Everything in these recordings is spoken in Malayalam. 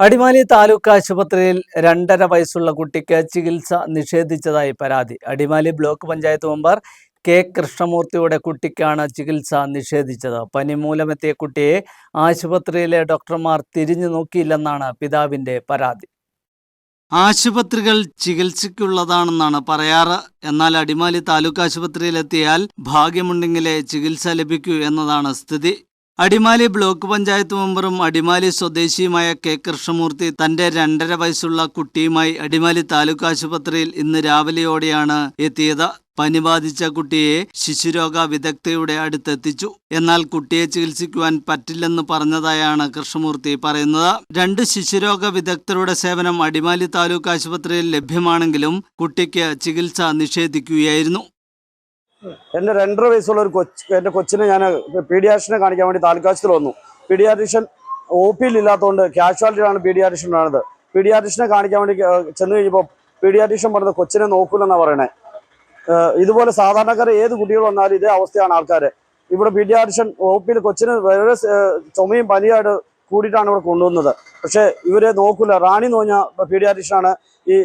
അടിമാലി താലൂക്ക് ആശുപത്രിയിൽ രണ്ടര വയസ്സുള്ള കുട്ടിക്ക് ചികിത്സ നിഷേധിച്ചതായി പരാതി. Adimali block panchayat member K കൃഷ്ണമൂർത്തിയുടെ കുട്ടിക്കാണ് ചികിത്സ നിഷേധിച്ചത്. പനി മൂലമെത്തിയ കുട്ടിയെ ആശുപത്രിയിലെ ഡോക്ടർമാർ തിരിഞ്ഞു നോക്കിയില്ലെന്നാണ് പിതാവിന്റെ പരാതി. ആശുപത്രികൾ ചികിത്സയ്ക്കുള്ളതാണെന്നാണ് പറയാറ്. എന്നാൽ അടിമാലി താലൂക്ക് ആശുപത്രിയിലെത്തിയാൽ ഭാഗ്യമുണ്ടെങ്കിലേ ചികിത്സ ലഭിക്കൂ എന്നതാണ് സ്ഥിതി. അടിമാലി ബ്ലോക്ക് പഞ്ചായത്ത് മെമ്പറും അടിമാലി സ്വദേശിയുമായ കെ കൃഷ്ണമൂർത്തി തന്റെ രണ്ടര വയസ്സുള്ള കുട്ടിയുമായി അടിമാലി താലൂക്ക് ആശുപത്രിയിൽ ഇന്ന് രാവിലെയോടെയാണ് എത്തിയത്. പനി ബാധിച്ച കുട്ടിയെ ശിശുരോഗ വിദഗ്ധയുടെ അടുത്തെത്തിച്ചു. എന്നാൽ കുട്ടിയെ ചികിത്സിക്കുവാൻ പറ്റില്ലെന്ന് പറഞ്ഞതായാണ് കൃഷ്ണമൂർത്തി പറയുന്നത്. രണ്ട് ശിശുരോഗ വിദഗ്ധരുടെ സേവനം അടിമാലി താലൂക്ക് ആശുപത്രിയിൽ ലഭ്യമാണെങ്കിലും കുട്ടിക്ക് ചികിത്സ നിഷേധിക്കുകയായിരുന്നു. എന്റെ രണ്ടര വയസ്സുള്ള ഒരു കൊച്ച് എന്റെ കൊച്ചിനെ ഞാൻ പീഡിയാട്രിഷനെ കാണിക്കാൻ വേണ്ടി താൽക്കാശത്തിൽ വന്നു. പീഡിയാട്രിഷൻ ഒ പിയിൽ ഇല്ലാത്തതുകൊണ്ട് കാഷ്വാലിറ്റിയിലാണ് പീഡിയാട്രിഷൻ വേണത് പീഡിയാട്രിഷനെ കാണിക്കാൻ വേണ്ടി ചെന്ന് കഴിഞ്ഞപ്പോൾ പീഡിയാട്രിഷൻ പറഞ്ഞത് കൊച്ചിനെ നോക്കൂലെന്നാണ് പറയണേ. ഇതുപോലെ സാധാരണക്കാരെ ഏത് കുട്ടികൾ വന്നാലും ഇതേ അവസ്ഥയാണ് ആൾക്കാർ ഇവിടെ പീഡിയാട്രിഷൻ ഒ പിയിൽ കൊച്ചിന് വളരെ ചുമയും പനിയായിട്ട് കൂടിയിട്ടാണ് ഇവിടെ കൊണ്ടുവന്നത്. പക്ഷേ ഇവരെ നോക്കൂല. റാണി എന്ന് പറഞ്ഞ പീഡിയാട്രിഷനാണ് ഈ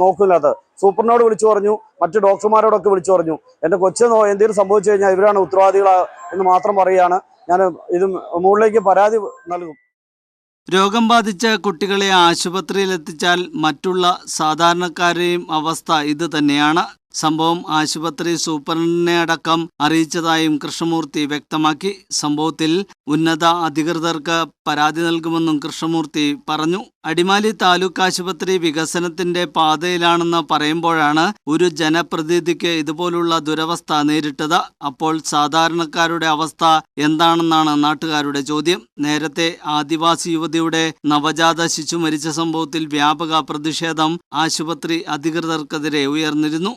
നോക്കില്ലാത്തത് സൂപ്പറിനോട് വിളിച്ചു പറഞ്ഞു മറ്റ് ഡോക്ടർമാരോടൊക്കെ വിളിച്ചു പറഞ്ഞു. എന്റെ കൊച്ചെന്നോ എന്തെങ്കിലും സംഭവിച്ചു കഴിഞ്ഞാൽ ഇവരാണ് ഉത്തരവാദികൾ എന്ന് മാത്രം പറയുകയാണ്. ഞാൻ ഇത് മുകളിലേക്ക് പരാതി നൽകും. രോഗം ബാധിച്ച കുട്ടികളെ ആശുപത്രിയിൽ എത്തിച്ചാൽ മറ്റുള്ള സാധാരണക്കാരെയും അവസ്ഥ ഇത് തന്നെയാണ്. സംഭവം ആശുപത്രി സൂപ്രണ്ടിനെ അടക്കം അറിയിച്ചതായും കൃഷ്ണമൂർത്തി വ്യക്തമാക്കി. സംഭവത്തിൽ ഉന്നത അധികൃതർക്ക് പരാതി നൽകുമെന്നും കൃഷ്ണമൂർത്തി പറഞ്ഞു. അടിമാലി താലൂക്ക് ആശുപത്രി വികസനത്തിന്റെ പാതയിലാണെന്ന് പറയുമ്പോഴാണ് ഒരു ജനപ്രതിനിധിക്ക് ഇതുപോലുള്ള ദുരവസ്ഥ നേരിട്ടത്. അപ്പോൾ സാധാരണക്കാരുടെ അവസ്ഥ എന്താണെന്നാണ് നാട്ടുകാരുടെ ചോദ്യം. നേരത്തെ ആദിവാസി യുവതിയുടെ നവജാത ശിശു മരിച്ച സംഭവത്തിൽ വ്യാപക പ്രതിഷേധം ആശുപത്രി അധികൃതർക്കെതിരെ ഉയർന്നിരുന്നു.